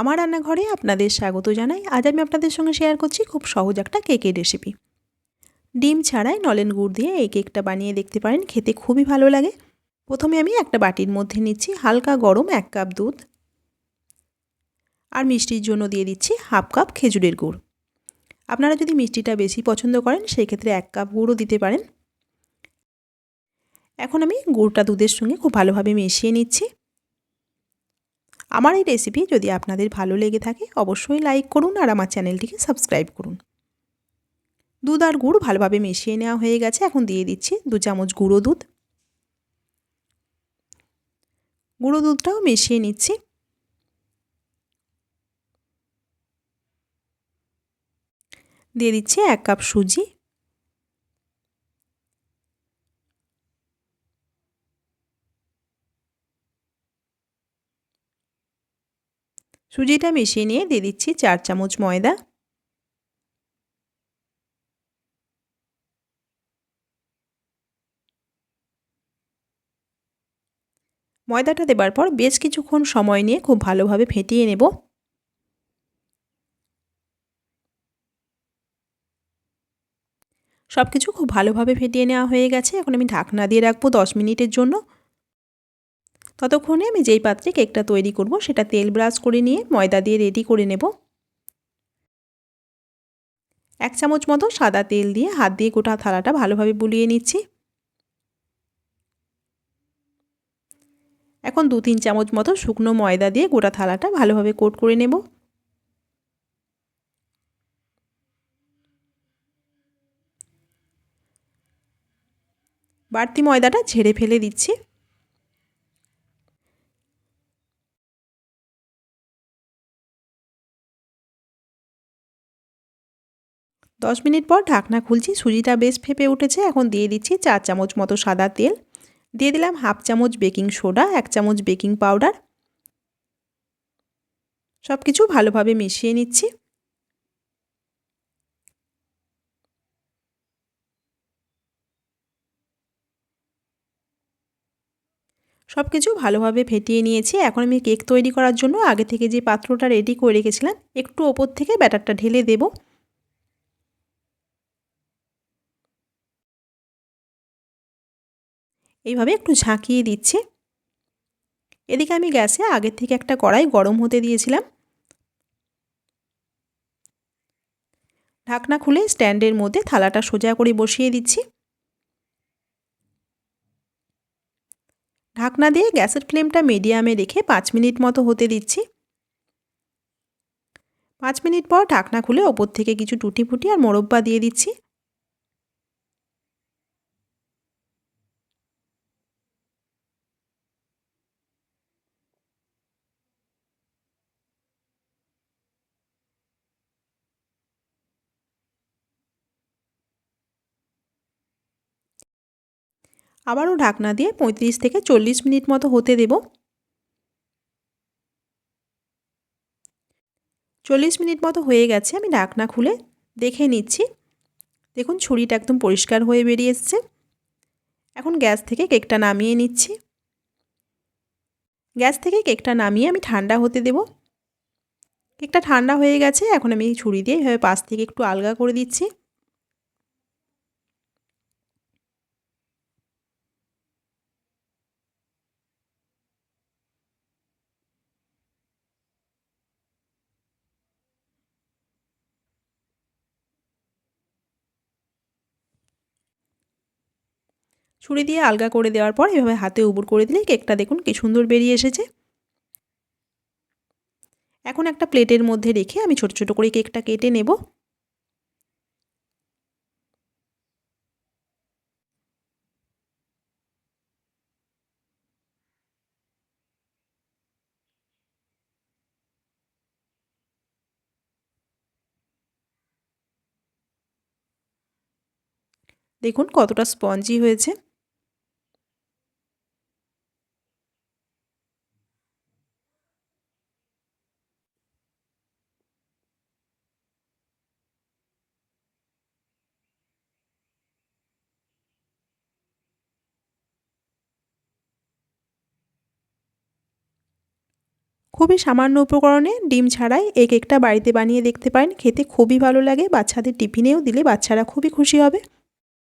আমার রান্নাঘরে আপনাদের স্বাগত জানাই। আজ আমি আপনাদের সঙ্গে শেয়ার করছি খুব সহজ একটা কেকের রেসিপি ডিম ছাড়াই নলেন গুড় দিয়ে এই কেকটা বানিয়ে দেখতে পারেন, খেতে খুবই ভালো লাগে। প্রথমে আমি একটা বাটির মধ্যে নিচ্ছি হালকা গরম এক কাপ দুধ। আর মিষ্টির জন্য দিয়ে দিচ্ছি হাফ কাপ খেজুরের গুড়। আপনারা যদি মিষ্টিটা বেশি পছন্দ করেন সেই ক্ষেত্রে এক কাপ গুঁড়ও দিতে পারেন। এখন আমি গুড়টা দুধের সঙ্গে খুব ভালোভাবে মিশিয়ে নিচ্ছি। আমার এই রেসিপি যদি আপনাদের ভালো লেগে থাকে, অবশ্যই লাইক করুন আর আমার চ্যানেলটিকে সাবস্ক্রাইব করুন। দুধ আর গুড় ভালোভাবে মিশিয়ে নেওয়া হয়ে গেছে। এখন দিয়ে দিচ্ছি দু চামচ গুঁড়ো দুধ। গুঁড়ো দুধটাও মিশিয়ে নিচ্ছি। দিয়ে দিচ্ছি এক কাপ সুজি। সুজিটা মিশিয়ে নিয়ে দিয়ে দিচ্ছি চার চামচ ময়দা। ময়দাটা দেবার পর বেশ কিছুক্ষণ সময় নিয়ে খুব ভালোভাবে ফেটিয়ে নেব। সব কিছু খুব ভালোভাবে ফেটিয়ে নেওয়া হয়ে গেছে। এখন আমি ঢাকনা দিয়ে রাখব দশ মিনিটের জন্য। ততক্ষণে আমি যেই পাত্রে কেকটা তৈরি করব, সেটা তেল ব্রাশ করে নিয়ে ময়দা দিয়ে রেডি করে নেব। এক চামচ মতো সাদা তেল দিয়ে হাত দিয়ে গোটা থালাটা ভালোভাবে বুলিয়ে নিচ্ছি। এখন দু তিন চামচ মতো শুকনো ময়দা দিয়ে গোটা থালাটা ভালোভাবে কোট করে নেব। বাড়তি ময়দাটা ঝেড়ে ফেলে দিচ্ছি। দশ মিনিট পর ঢাকনা খুলছি, সুজিটা বেশ ফেপে উঠেছে। এখন দিয়ে দিচ্ছি চার চামচ মতো সাদা তেল। দিয়ে দিলাম হাফ চামচ বেকিং সোডা, এক চামচ বেকিং পাউডার। সব কিছু ভালোভাবে মিশিয়ে নিচ্ছি। সব কিছু ভালোভাবে ফেটিয়ে নিয়েছি। এখন আমি কেক তৈরি করার জন্য আগে থেকে যে পাত্রটা রেডি করে রেখেছিলাম, একটু ওপর থেকে ব্যাটারটা ঢেলে দেবো। এইভাবে একটু ঝাঁকিয়ে দিচ্ছি। এদিকে আমি গ্যাসে আগের থেকে একটা কড়াই গরম হতে দিয়েছিলাম। ঢাকনা খুলে স্ট্যান্ডের মধ্যে থালাটা সোজা করে বসিয়ে দিচ্ছি। ঢাকনা দিয়ে গ্যাসের ফ্লেমটা মিডিয়ামে রেখে পাঁচ মিনিট মতো হতে দিচ্ছি। পাঁচ মিনিট পর ঢাকনা খুলে ওপর থেকে কিছু টুটি ফুটি আর মোরব্বা দিয়ে দিচ্ছি। আবারও ঢাকনা দিয়ে পঁয়ত্রিশ থেকে চল্লিশ মিনিট মতো হতে দেব। চল্লিশ মিনিট মতো হয়ে গেছে, আমি ঢাকনা খুলে দেখে নিচ্ছি। দেখুন, ছুরিটা একদম পরিষ্কার হয়ে বেরিয়ে এসছে। এখন গ্যাস থেকে কেকটা নামিয়ে নিচ্ছি। গ্যাস থেকে কেকটা নামিয়ে আমি ঠান্ডা হতে দেব। কেকটা ঠান্ডা হয়ে গেছে, এখন আমি ছুরি দিয়ে এভাবে পাশ থেকে একটু আলগা করে দিচ্ছি। ছুরি দিয়ে আলগা করে দেওয়ার পর এভাবে হাতে উবুর করে দিলে কেকটা দেখুন কি সুন্দর বেরিয়ে এসেছে। এখন একটা প্লেটের মধ্যে রেখে আমি ছোট ছোট করে কেকটা কেটে নেব। দেখুন কতটা স্পঞ্জি হয়েছে। খুবই সামান্য উপকরণে ডিম ছাড়াই এই কেকটা বাড়িতে বানিয়ে দেখতে পারেন। খেতে খুবই ভালো লাগে। বাচ্চাদের টিফিনেও দিলে বাচ্চারা খুবই খুশি হবে।